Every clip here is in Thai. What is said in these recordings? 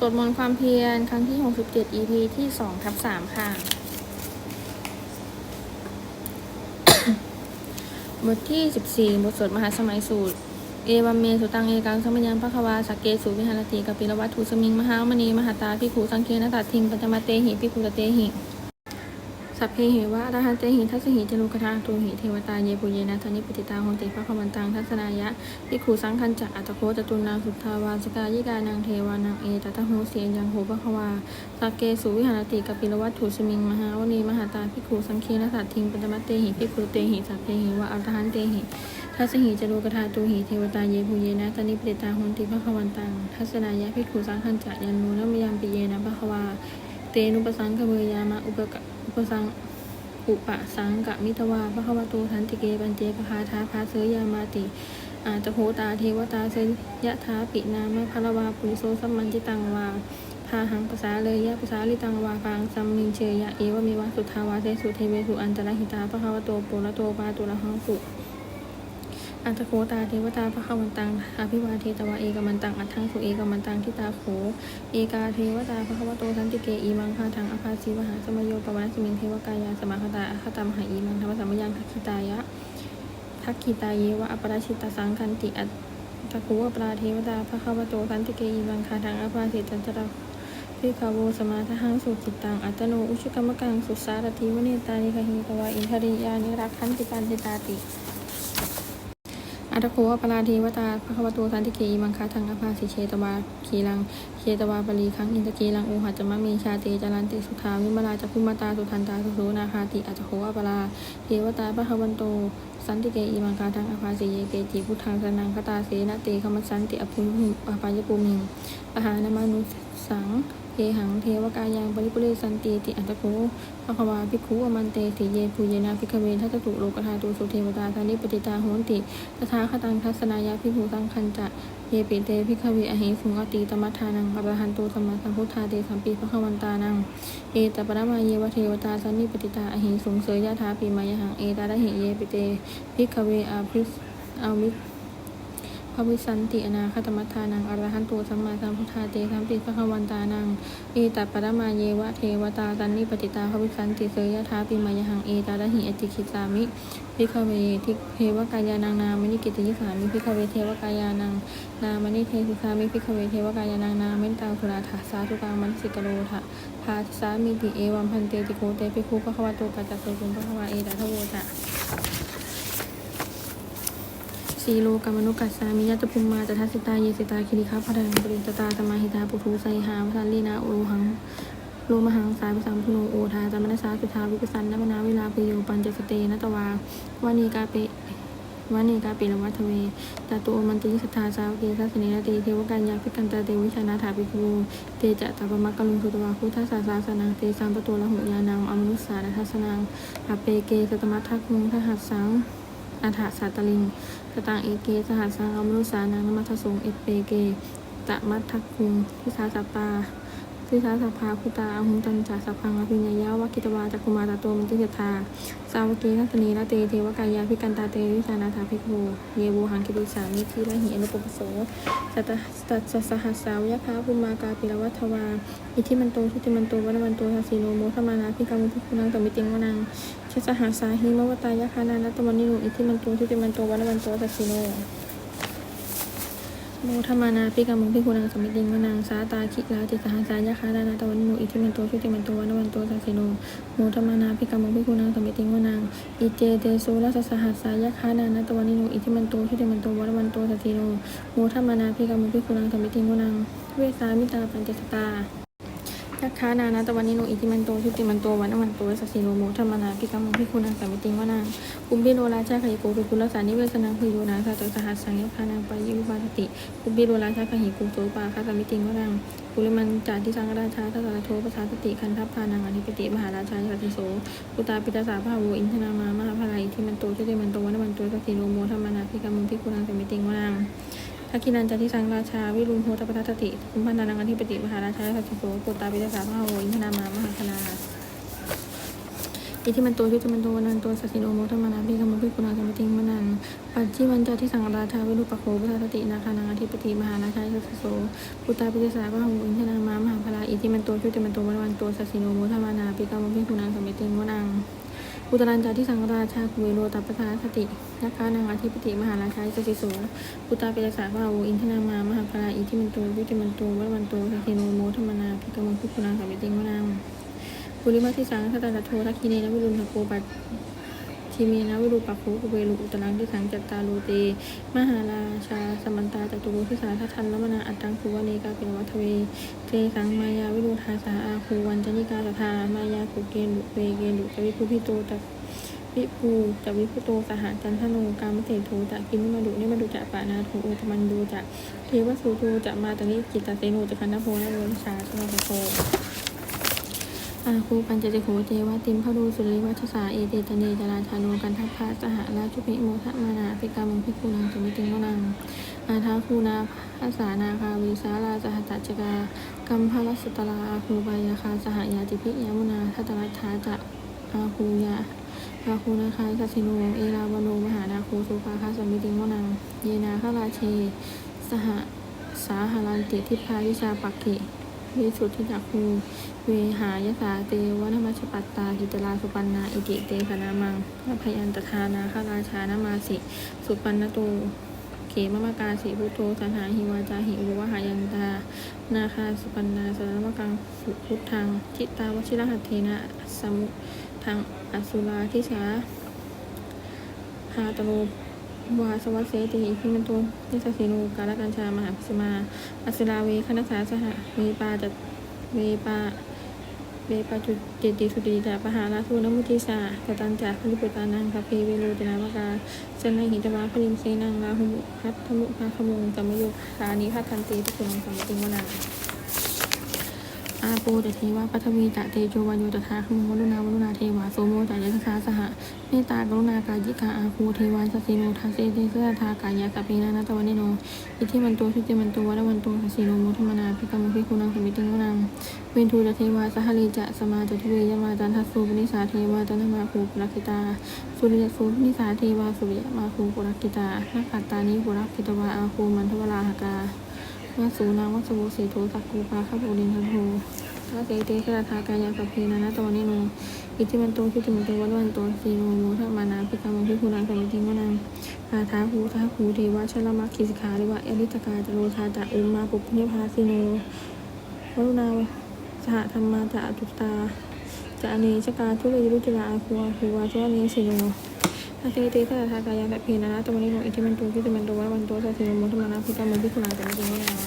สวดมนต์ความเพียรครั้งที่ 67 EP ที่2ทับ3ค่ะ บทที่ 14 บทสวดมหาสมัยสูตร เอวัมเมสุตังเอกังสมัยังพระควาสักเกสุวิหารติกปิลวัตถุสมิงมหามณีมหาตาพิขุสังเคนตัดทิงปัจจมาเตหิพิขุตเตหิ สัพเพเหวะอรหันเตหิทัสสหิจนุกทาตูหิเทวตาเยปุเยนะธนิปติตาโหติพระคมันตังทัศนายะพิขุสังคันจักอัตโคจตุนางสุทธาวาสกายิกานางเทวานางเอตตะโหเสียงยังโหพระควาสักเกสุวิหารติกปิลวัตถุสมิงมหาวณีมหาตาพิขุสังเคนะสัตทิงปัจมัตเตหิพิขุเตหิสัพเพเหวะอรหันเตหิทัสสหิจนุกทาตูหิเทวตาเยปุเยนะธนิปติตาโหติพระคมันตัง ทัศนายะพิขุสังคันจักยันโนนมยังปิเยนะพระควา เตนุปสังคเวยามะอุปกอุปสังอุปสังกะมิทวาพระควโตทันติเกปัญเจปคาทาพาเสยยามาติ อาจโหตาเทวตาเสยยะทาปินามะพะละวาปุริโสสัมมันจิตังวาพาหังภาษาเลยยะภาษาลิตังวาฟังสัมมิงเชยะเอวะเมวะสุทาวาเสสุเทเวสุอันตรหิตาพระควโตปุระโตปาตุระหังสุ อัตโคตาเทวตาพระขวันตังอภิวาเทตวาเอกมันตังอัตถังสุเอกมันตังทิตาโขเอกาเทวตาพระขวโตสันติเกอีมังคาทังอภาสีวหาสมโยปวัสสิมิงเทวกายาสมาคตาอคตามหาอีมังธรรมสัมยังทักขิตายะทักขิตาเยวะอปราชิตาสังคันติอัตตะคุอปราเทวตาพระขวโตสันติเกอีมังคาทังอภาสิจันตระพิกาโวสมาทหังสุจิตตังอัตโนอุชุกรรมกังสุสารติวเนตานิคหิตวาอินทริยานิรักขันติปันติตาติ อัตถโคอปราเทวตาพระควโตสันติเกอิมังคาทังอภาสิเชตวาคีลังเชตวาปรีคังอินตะเกลังโอหัจมะเมชาเตจารันติสุทาวิมลาจักุมาตาสุทันตาสุโสนาคาติอัตถโคอปราเทวตาพระควันโตสันติเกอิมังคาทังอภาสิเยเกจิพุทธังสนังคตาเสนะเตขมัสสันติอภุมหิอภายปุมิงปหานมานุสัง เทหังเทวกายังปริปุเรสันติติอัตถโคพระควาภิกขุอมันเตติเยภูเยนาภิกขเวทัตตุโลกธาตุสุเทวตาทานิปติตาโหนติตถาคตังทัศนายาภิกขุสังคันจะเยปิเตภิกขเวอหิสุงอติตมัทานังอรหันโตสัมมาสัมพุทธาเตสัมปีพระควันตานัง เอตปรมาเยวเทวตาสันนิปติตาอหิสุงเสยยะถาปีมายหังเอตาดหิเยปิเตภิกขเวอาภิสอาวิ พระวิสันติอนาคตมัทานังอรหันโตสัมมาสัมพุทธาเตสัมปีพระควันตานังเอตัปปรมาเยวะเทวตาตันนิปติตาภวิสันติเสยยะทาปิมายหังเอตาดหิอติคิสามิพิกขเวทิเทวกายานังนามนิกิติยิสามิพิกขเวเทวกายานังนามนิเทสิสามิพิกขเวเทวกายานังนามิตังสุราถาสาธุกังมันสิกโลทะพาสามิติเอวัมพันเตติโกเตปิคุปะควะโตปัจจโตปุปะควะเอตาทโวจะ สีโลกามนุกัสสามิยะตพุมมาจทัสสิตาเยสิตาคิริคาพรังปรินตตาตมาหิตาปุถุไสหาวสันลีนาโอหังโลมหังสายปสัมพุโนโอทาจามนัสสาสุทาวิปสันนมนาเวลาปโยปัญจสเตนะตวาวานีกาเปวานีกาเปละวัทเวตาตุโอมันติสัทธาสาวเกทัสเนนะเตเทวกัญญาภิกันตาเตวิชานาถาปิภูเตจะตาปมักกะลุงสุตวาพุทธศาสาสนังเตสัมปโตละหุยานังอมนุสสาทัสนังอเปเกสตมัททักมุงทหัสสังอัฏฐสัตตลิง สตังเอเก สหัสสังอมนุสานังนมัทสงเอเปเก ตะมัททักคุงทิสาสัปาทิสาสัพพาคุตาอหุงตันจาสพังอภิญญายาวะกิตวาจักุมาตาโตมันติยทา สาวกีทัตนีละเตเทวกายาพิกันตาเตวิชานาถาภิกขุเยโวหังกิริสามิทีละหิอนุปปโสสัตตัสสหัสสาวยะคาภูมากาปิลวัทวา อิทิมันโตทุติมันโตวันวันโตทัสสิโนโมทมานาพิกามุพิคุนังตมิติงวนัง ชสหาสาหิมวตายะคานานัตมันนิโนอิทิมันโตทิติมันโตวันวันโตตัสสิโนโมทมานาปิกามุงพิคุนังสมิติงวนังสาตาคิลาติสหาสายะคานานาตวันนิโนอิทิมันโตทิติมันโตวันวันโตตัสสิโนโมทมานาปิกามุงพิคุนังสมิติงวนังอิเจเตโซลัสสหัสสายะคานานาตวันนิโนอิทิมันโตทิติมันโตวันวันโตตัสสิโนโมทมานาปิกามุงพิคุนังสมิติงวนังเวสามิตาปัญจสตา ยักขานานาตวันนิโนอิติมันโตทิติมันโตวันอมันโตสัสสิโนโมธรรมนาพิกัมมังพิคุนังสามิติงวนางคุมบิโรราชาขยิโกปิกุณลสานิเวสนังพิโยนาสาตสหัสสังยักขานังปายิวิปาติคุมบิโรราชาขยิโกโสปาคาสามิติงวนังปุริมันจาทิสังราชาทัสสะโทปสาสติคันทัพพานังอธิปติมหาราชาสัติโสปุตาปิตาสาภาโวอินทนามามหาภาลัยทิมันโตทิติมันโตวันอมันโตสัสสิโนโมธรรมนาพิกัมมังพิคุนังสามิติงวนัง ทักกินันจันทิสังราชา วิรุณโหตปทัตติคุมพันนานังอธิปติมหาราชาสัจจิโสปุตตาปิตาสาพหาโวอินทนามามหาคณาอิที่มันตัวที่จะมันตัววันนั้นตัวสัสิโนโมธรรมนาพิกรรมพิกุณาสมติมนันปัจจิวันจาที่สังราชาวิรุปโคพุทธตินาคานังอธิปติมหาราชาสัสโสพุทธาปิจสาพระหุอินทนามามหาพลาอิที่มันตัวที่จะมันตัววันวันตัวสัสิโนโมธรรมนาพิกรรมพิกุณาสมติมนัง อุตรันจาที่สังราชาคุเวโรตัปทาสตินักกานางอธิปติมหาราชาสติสูปุตตาปิยสาวาโออินทนามามหาคราอิทิมันโตวิจิมันโตวัวันโตสัเทโนโมธรรมนาพิกมังคุคุณาสัมปติงมนางปุริมาทิสังสัตตโททักคีเนนวิรุณหโกปัต ทีเมนะวิรูปักโขกุเวลุอุตรังที่สังจัตตาโลเต มหาราชาสมันตาจตุโรทิสาทัทันละมนาอัตตังสุวเนกาเป็นวัทเวเทสังมายาวิรุธาสาอาคูวันจนิกาตถามายาภูเกณุเวเกณุจวิภูพิโตตะวิภูจวิภูโตสหจันทโนกามเตโทจะกินมาดุนิมาดุจะปานาโทโอตมันดูจะเทวสุโทจะมาตนิจิตตเสโนจะคันนโพนะโรนชาสนาโพ อาคูปัญจจิโขเจวะติมพรูสุริวัชสาเอเตตเนจราชาโนกันทัพพาสหราชุพิโมทะมานาปิกามังพิกุนังสมิติงวนังอาทาคูนาภาษานาคาวิสาราจหตัจจกากัมพลสตราอาคูปายาคาสหยาติพิยามุนาทัตรัชาจะอาคูยาอาคูนาคาสัสิโนเอราวโนมหานาคูสุภาคาสมิติงวนัง เยนาคาราเช สหสาหารันติทิพาวิชาปักขิ วิสุทธิจักคูเวหายสาเตวนมัชปัตตากิตลาสุปันนาอิติเตสนามังพพยันตทานาคาราชานามาสิ สุปันนโตเขมมากาสีพุทโธสันหาหิวาจาหิอุวะหายันตา นาคาสุปันนาสารมกังสุพุทธังจิตตาวชิรหัตเทนะสมุทังอสุราทิสาหาตโล วาสวัสเสติพิมันตุนิสสินูกาลกัญชามหาพิสมาอสุราเวคณสาสหเวปาจัตเวปาเวปาจุเจติสุติจะปหาราทูนมุทิสาตตันจากพลิปุตานังคาเพเวโรจนามกาเซนหิตวาพลิมเซนังลาหุมุพัทธมุภาขมุงกัมมยุคานิพัทันติทุกุงสัมปติงวนา อาปูตเทวาปัทวีตะเตโจวายุตถาขมุงวรุณาวรุณาเทวาโสโมจายสสาสหะเมตตากรุณากายิกาอาภูเทวานสสิโนทัสเสเตเสทากายาสปีนานาตวันนโนอิทิมันโตชุติมันโตวัดวันโตสสิโนมุทมนาพิกรรมพิคุนังสมิติงวนังเวนทูตเทวาสหลีจะสมาจตุเวยมาจันทัสสุปนิสาเทวาจันทมาภูปุรักิตาสุริยสุนิสาเทวาสุริยมาภูปุรักิตานักขัตตานิปุรักิตวาอาภูมันทวราหกา วาสูนางวัสโวสีโทสักกูปาขบุรินทันโททัสเสเตชะทากายาสัพเพนานะตวนิโนอิติมันโตคิติมันโตวัดวันโตสีโนโมทักมานาพิกรรมพิคุนังสมิติงวนังอาทาหูทาหูเทวาชลมัคคิสิขาเรวะอริตกาจโรชาจะอุมมาปุพเนภาสิโนวรุณาสหธรรมาจะอตุตาจะอเนชกาทุเรยุติลาอาคูอาคูวาเนสิโนทัตเตเตสะทาเนสีโนอิทิมันโตที่จวันสิโน มุตมานะพิกามันพิคุนาจะไม่จริงไม่แล้ว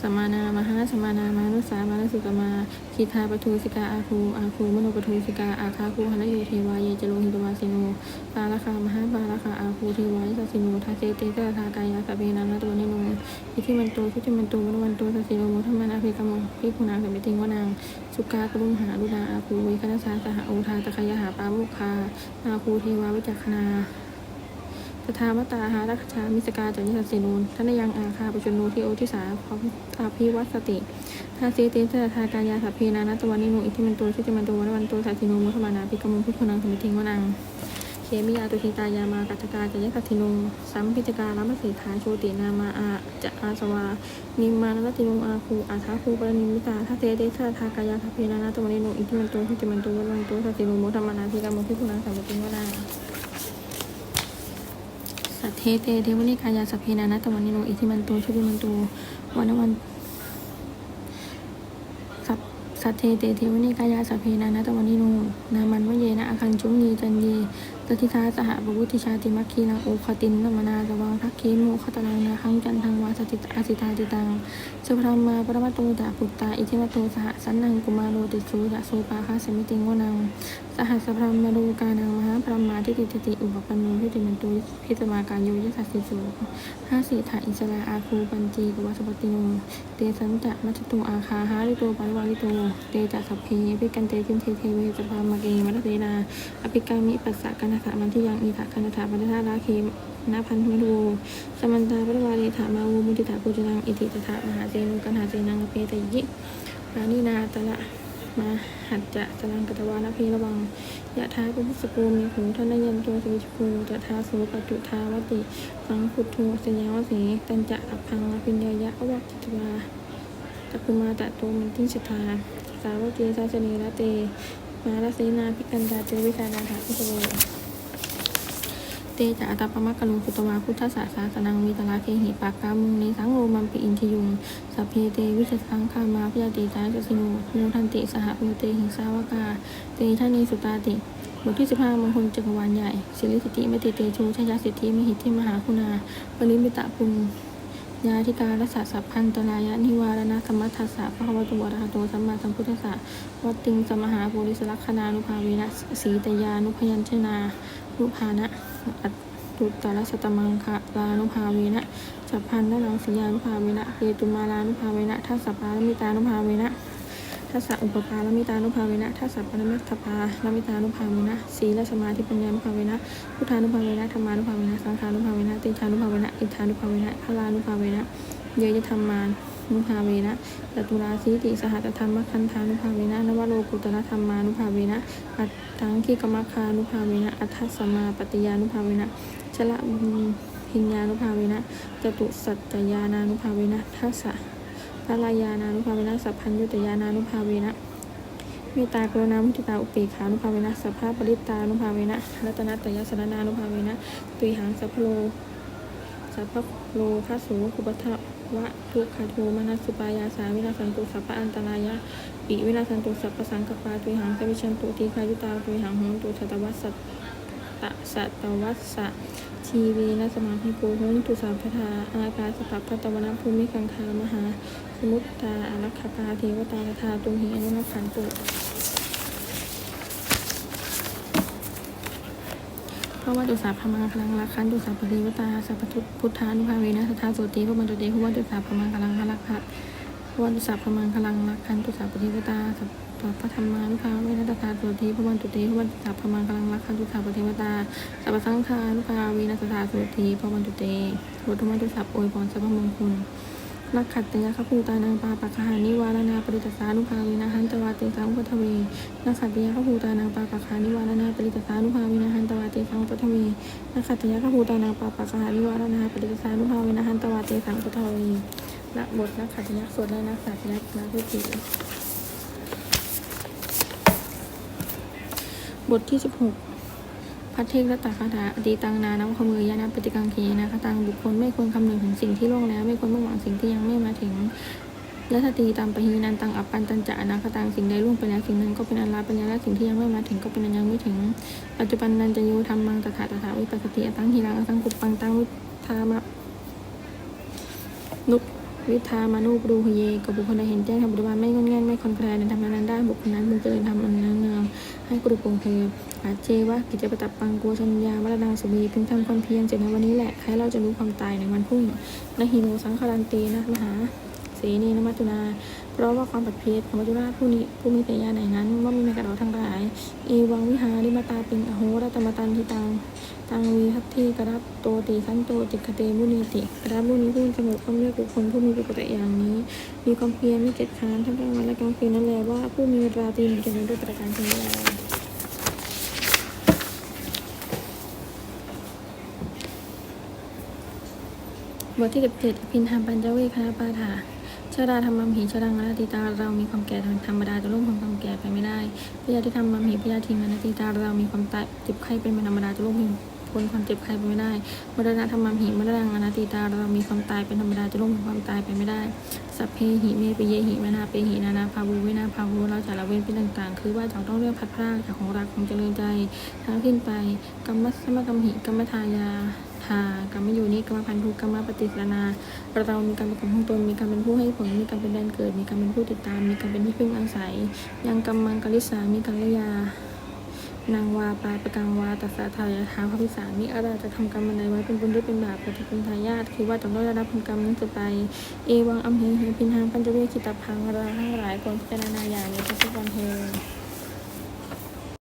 สมานามหาสมานามานุ สามานุสุกมาคีทาปทูสิกาอาคูอาคูมโนปทูสิกาอาคาคูหนโยเทวาเยจโลหิตวาสิโนปาลคามหาปาลคาอาคูเทวายสัสิโนทัสเตเตสะทากายาสเพนะนะตวันนี้โนอิทิมันโตทุติมันโตวันวันโตสัสิโลโมทัมมานาภิกรรมพิคุนางสัมปติงวนางสุกากรุมหาลุนาอาภูเวคณะสาสหโอทาตะคยหาปาโมคาอาภูเทวาวิจักขนาสทามตาหารักชามิสกาจันยสัสสินูนทนยังอาคาปชนโนทิโอทิสาพร้อมอาภิวัตสติ ทาเซเตสะทากายาสัพเพนานัตวันนิโนอิทิมันโตทุติมันโตวันวันโตสัสสิโนโมทัมานาภิกรรมพิคุนางสมปติงวนางเคมิยาตุทิตายามากัจกาจะยะกัตถินุงสัมพิจการามสีฐานโชตินามาอาจะอาสวานิมานรตินุงอาคูอาทาคูปรนิมิตาทัเตเตชะทากายาทัพเพนานาตวันโนอิทิมันโตทิจิมันโตวันวันโตสัสสิโนโมธรรมนาทิกามุทิคุณังสัมปติวนาสัทเทเตเทวนิกายาสัพเพนานาตวันโนอิทิมันโตชุติมันโตวันวัน สัพสัทเทเตเทวนิกายาสัพเพนานะตวันนิโนนามันวเยนะอาคันจุงนีจันเย ตติทาสหบวุติชาติมัคคีนังโอคตินนมนาสวังทักคีโมคตลังนาคังจันทังวาสติตอาสิตาติตังสุพรมมาปรมตโตาปุตตาอิทิมโตสหสันนังกุมาโรติสุยะโสปาคาสมิติงวนังสหัสพรหมโลกานังมหาพรหมาทิติติอุปปันโนทิติมันตุพิสมาการโยยสัสสิสุห้าสิถาอิสราอาคูปัญจีกวัสปติโนเตสันจะมัจตุอาคาหาริโตปาริวาริโตเตจะสัพเพพิกันเตจินเทเทเวสภามาเกมัตเตนาอภิกามิปัสสะกันสะมันที่ยังอิทะกันถาปันธาราเคนาพันธมโวสมันตาปริวารีถามาวูมุติตาปุจนังอิติตถามหาเจนุกันหาเจนังอเปตยิปปานีนาตละมาหัดจะสลังกตวานาพีระวังยะท้าปุพสกูมีหูทนยันตัวสวิชภูจะท้าสุปัจจุทาวติสังพุทโธสยาวสีตันจะอัพพังอภิญญายะอวัจิตวาตะคุมาตะโตมันติชทาสาวกเกสาสนีละเต มาลเสนาพิกันดาเจวิสานาถาพิโว เตจะอัตตปมะกะลุงสุตวาพุทธศาสาสนังมีตลาเคหิปากามุงในสังโรมัมปิอินทยุงสัพเพเตวิชสังคามาพยาติตาจสิโนโนทันติสหพุเตหิงสาวกา เตทานีสุตาติบทที่15มงคลจักรวาลใหญ่สิริสิทธิเมติเตโชชยสิทธิมหิทธิมหาคุณาปริมิตะปุญญาธิการรักษาสัพพันตรายะนิวารณสมมัทัสสะพระวตุวรหะโตสัมมาสัมพุทธัสสะวัตติงสมหาโพธิสลักขณานุภาเวนะสีตยานุพยัญชนานุภานะ อัตุตรสตมังคะลานุภาเวนะสัพพันนนังสียานุภาเวนะเกตุมาลานุภาเวนะทัสสะปาลมิตานุภาเวนะทัสสะอุปปาลมิตานุภาเวนะทัสสะปรมิตถปาลมิตานุภาเวนะสีลสมาธิปัญญานุภาเวนะพุทธานุภาเวนะธรรมานุภาเวนะสังขานุภาเวนะติชานุภาเวนะอิทธานุภาเวนะพลานุภาเวนะเยยธรรมานุภาเวนะจตุราสีติสหัตธรรมคันธานุภาเวนะนวโลกุตรธรรมานุภาเวนะอัต ถังคีกมัคคานุภาเวนะ อัฏฐสมาปฏิยานุภาเวนะชละพิญญานุภาเวนะจตุสัจจยานานุภาเวนะทัสสะพระลายานานุภาเวนะสัพพัญญุตยานานุภาเวนะเมตตากรุณามุทิตาอุเปกขานุภาเวนะสัพพะปริตตานุภาเวนะรัตนัตยสรนานุภาเวนะตุยหังสัพพโลสัพพโลภาสูคุปทะวะทุกขโทมนัสสุปายาสาวินาสันตุสัพพะอันตรายะ ปิวินาสันตุสัพพสังกปาตุยหังสวิชันตุทีคายุตาตุยหังหงตุสัตวัสสัตตะสัตวัสสะชีวีนสมาธิโกหุนตุสาพทาอากาสปัพพตวนาภูมิกังคามหาสมุตตาอรักขปาเทวตาคาตุงหิอนุนขันตุเพราะว่าตุสาพมังคลังรักขันตุสาปริวตาสัพพทุพุทธานุภาเวนะสัทธาโสติพระมันตุเตพระวัตุสาพมังคลังคลักขัดพระ วันตุสาพมังคลังรักขันตุสาปริวตาสัพพะธรรมานุภาเวนะสัทธาโสติพระวันตุเตพระวันตุสาพมังคลังรักขันตุสาปริวตาสัพพสังฆานุภาเวนะสัทธาโสติพระวันตุเตบทธรรมตุสัพอวยพรสัพพมงคลนักขัดตยะขภูตานังปาปักขานิวารณาปริตสานุภาวินาหันตวาเตสังพุทธเวนักขัดตยะขภูตานังปาปักขานิวารณาปริตสานุภาวินาหันตวาเตสังพุทธเวนักขัดตยะขภูตานังปาปักขานิวารณาปริตสานุภาวินาหันตวาเตสังพุทธเว ละบทนักขัดตยะสวดและนักขัดตยะนักวิถีบทที่สิบหกพัทเทกรัตตาคาถาอดีตังนานัมขมือยานาปฏิกังขีนาคตังบุคคลไม่ควรคำนึงถึงสิ่งที่ล่วงแล้ว ไม่ควรมุ่งหวังสิ่งที่ยังไม่มาถึงและสติตามปหีนันตังอัปปันตันจะอนาคตังสิ่งใดล่วงไปแล้วสิ่งนั้นก็เป็นอันลาปัญญาและสิ่งที่ยังไม่มาถึงก็เป็นอันยังไม่ถึง ปัจจุบันนันจะโยธรรมังตถาตถาวิปัสสติอตังหิรังอตังกุปปังตังวิธามะนุ วิธามานุปรูหเยกับบุคคลใดเห็นแจ้งทำบุญบาลไม่งอนแง่นไม่คอนแคลนในธรรมนั้นได้บุคคลนั้นมึงเจริญธรรมอันนั้นเนืองให้กรุปงเทออาเจวะกิจปตับปังกัวชัญญาวรดังสุบีพึงทำความเพียรเสร็จในวันนี้แหละใครเราจะรู้ความตายในวันพรุ่งนะฮิโนสังคารันตีนะมหาเสนีนมัจจุนา เพราะว่าความปัดเพศของมัจจุราชผู้นี้ผู้มีแต่ยาไหนนั้น ว่ามีแมกระเราทั้งหลาย เอวังวิหาริมาตาปิงอโหรัตมตันทิตังตังวีทัตทีกรับโตติสันโตจิกเตมุนีติกรับมุนีผู้สงบความเรียกบุคคลผู้มีปกติอย่างนี้ มีความเพียรมีเจ็ดขานทั้งกลางวันและกลางคืนนั่นแหละว่าผู้มีราตรีหนึ่งจะเป็นด้วยประการทั้งหลายบทที่สิบเจ็ดพินธามปัญจเวคคณปาถา ชาดาธรรมัมหิชาดังอนัตติตาเรามีความแก่ธรรมดาจะล่วงพ้นความแก่ไปไม่ได้พยาธิธรรมัมหิพยาธิอนัตติตาเรามีความตายเจ็บไข้เป็นธรรมดาจะล่วงพ้นความเจ็บไข้ไปไม่ได้มรณะธรรมัมหิมรณะอนัตติตาเรามีความตายเป็นธรรมดาจะล่วงความตายไปไม่ได้สัพเพหิเมปเยหิมนาเปหินานาภาวูเวนาภาวูเราจะละเว้นเป็นต่างๆ คือว่าจะต้องเรื่องพัดพรากจากของรักของเจริญใจทั้งขึ้นไปกรรมสมกรรมหิกรรมทายา ทากรรมโยนิกรรมพันธุกรรมปฏิสนา เรามีการเป็นของของตนมีการเป็นผู้ให้ผล มีการเป็นแดนเกิด มีการเป็นผู้ติดตาม มีการเป็นที่พึ่งอาศัย ยังกรรมังกลิสามีกัลยานางวาปลาประกังวาตัสสะทายาทาพระพิสารนี้อะไรจะทำกรรมอะไรไว้เป็นบุญหรือเป็นบาปปฏิเป็นทายาทคือว่าต้องได้รับผลกรรมนั้นจะไป เอวังอัมเหหิพินทางปัญจเวคิตาพังเราทั้งหลายควรพิจารณาอย่างนี้ทุกวันเทอ